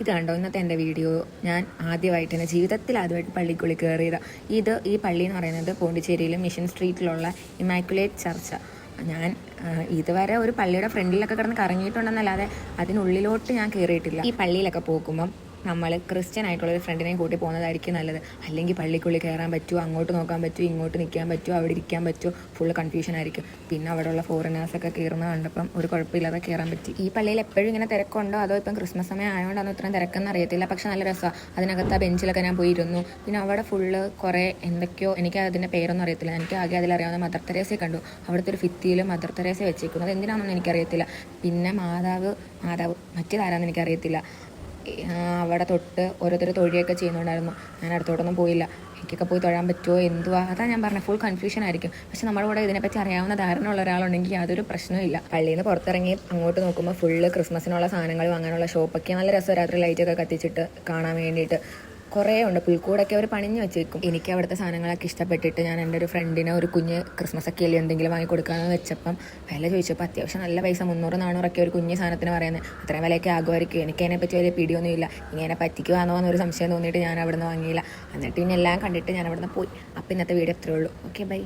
ഇത് കണ്ടോ? ഇന്നത്തെ എന്റെ വീഡിയോ ഞാൻ ആദ്യമായിട്ട് തന്നെ ജീവിതത്തിൽ ആദ്യമായിട്ട് പള്ളിക്കുള്ളിൽ കയറിയതാണ് ഇത് ഈ പള്ളി എന്ന് പറയുന്നത് പോണ്ടിച്ചേരിയിലെ മിഷൻ സ്ട്രീറ്റിലുള്ള ഇമാക്കുലേറ്റ് ചർച്ച. ഞാൻ ഇതുവരെ ഒരു പള്ളിയുടെ ഫ്രണ്ടിലൊക്കെ കിടന്ന് കറങ്ങിയിട്ടുണ്ടെന്നല്ലാതെ അതിനുള്ളിലോട്ട് ഞാൻ കയറിയിട്ടില്ല. ഈ പള്ളിയിലൊക്കെ പോകുമ്പം നമ്മൾ ക്രിസ്ത്യൻ ആയിട്ടുള്ള ഒരു ഫ്രണ്ടിനെയും കൂട്ടി പോകുന്നതായിരിക്കും നല്ലത്. അല്ലെങ്കിൽ പള്ളിക്കുള്ളിൽ കയറാൻ പറ്റുമോ അങ്ങോട്ട് നോക്കാൻ പറ്റുമോ ഇങ്ങോട്ട് നിൽക്കാൻ പറ്റുമോ അവിടെ ഇരിക്കാൻ പറ്റുമോ ഫുള്ള് കൺഫ്യൂഷൻ ആയിരിക്കും. പിന്നെ അവിടെയുള്ള ഫോറിനേഴ്സൊക്കെ കയറുന്ന കണ്ടപ്പം ഒരു കുഴപ്പമില്ലാതെ കയറാൻ പറ്റി. ഈ പള്ളിയിൽ എപ്പോഴും ഇങ്ങനെ തിരക്കുണ്ടോ? അതോ ഇപ്പം ക്രിസ്മസ് സമയം ആയതുകൊണ്ടാണ് ഇത്രയും തിരക്കെന്ന് അറിയത്തില്ല? പക്ഷെ നല്ല രസമാണ് അതിനകത്ത് ആ ബെഞ്ചിലൊക്കെ ഞാൻ പോയിരുന്നു. പിന്നെ അവിടെ ഫുള്ള് കുറേ എന്തൊക്കെയോ എനിക്ക് അതിന്റെ പേരൊന്നും അറിയത്തില്ല. എനിക്ക് ആകെ അതിലറിയാവുന്ന മദർ തെരേസയെ കണ്ടു. അവിടുത്തെ ഒരു ഫിത്തിയിൽ മദർ തെരേസ വെച്ചേക്കുന്നത്. എന്തിനാണെന്നൊന്നും എനിക്കറിയത്തില്ല. പിന്നെ മാതാവ് മാതാവ് മറ്റേതാരാന്ന് എനിക്കറിയത്തില്ല. അവിടെ തൊട്ട് ഓരോരുത്തർ തൊഴിയൊക്കെ ചെയ്യുന്നുണ്ടായിരുന്നു. ഞാൻ അടുത്തോട്ടൊന്നും പോയില്ല. എനിക്കൊക്കെ പോയി തൊഴാൻ പറ്റുമോ എന്തുവാ? അതാ ഞാൻ പറഞ്ഞത് ഫുൾ കൺഫ്യൂഷൻ ആയിരിക്കും. പക്ഷെ നമ്മുടെ കൂടെ ഇതിനെപ്പറ്റി അറിയാവുന്ന ധാരണ ഉള്ള ഒരാളുണ്ടെങ്കിൽ യാതൊരു പ്രശ്നമില്ല പള്ളിയിൽ നിന്ന് പുറത്തിറങ്ങി അങ്ങോട്ട് നോക്കുമ്പോൾ ഫുള്ള് ക്രിസ്മസിനുള്ള സാധനങ്ങൾ വാങ്ങാനുള്ള ഷോപ്പൊക്കെ നല്ല രസം രാത്രി ലൈറ്റൊക്കെ കത്തിച്ചിട്ട് കാണാൻ വേണ്ടിയിട്ട്. കുറേ ഉണ്ട് പുൽക്കൂടൊക്കെ അവർ പണിഞ്ഞ് വെച്ചേക്കും. എനിക്ക് അവിടുത്തെ സാധനങ്ങളൊക്കെ ഇഷ്ടപ്പെട്ടിട്ട് ഞാൻ എന്റെ ഒരു ഫ്രണ്ടിന് ഒരു കുഞ്ഞ് ക്രിസ്മസ് ഒക്കെ അല്ലേ എന്തെങ്കിലും വാങ്ങി കൊടുക്കാമെന്ന് വെച്ചപ്പം വില ചോദിച്ചപ്പോൾ അത്യാവശ്യം നല്ല പൈസ മുന്നൂറ് നാനൂറൊക്കെ ഒരു കുഞ്ഞ് സാധനത്തിന് പറയുന്നത് അത്രയും വിലയൊക്കെ ആകുമായിരിക്കും. എനിക്ക് അതിനെപ്പറ്റി വലിയ പിടിയൊന്നുമില്ല. ഇങ്ങനെ പറ്റിക്കുവാന്നോ എന്നൊരു സംശയം തോന്നിയിട്ട് ഞാൻ അവിടെ നിന്ന് വാങ്ങിയില്ല. എന്നിട്ട് പിന്നെ എല്ലാം കണ്ടിട്ട് ഞാൻ അവിടെ നിന്ന് പോയി. അപ്പം ഇന്നത്തെ വീഡിയോ അത്രേ ഉള്ളൂ. Okay bye.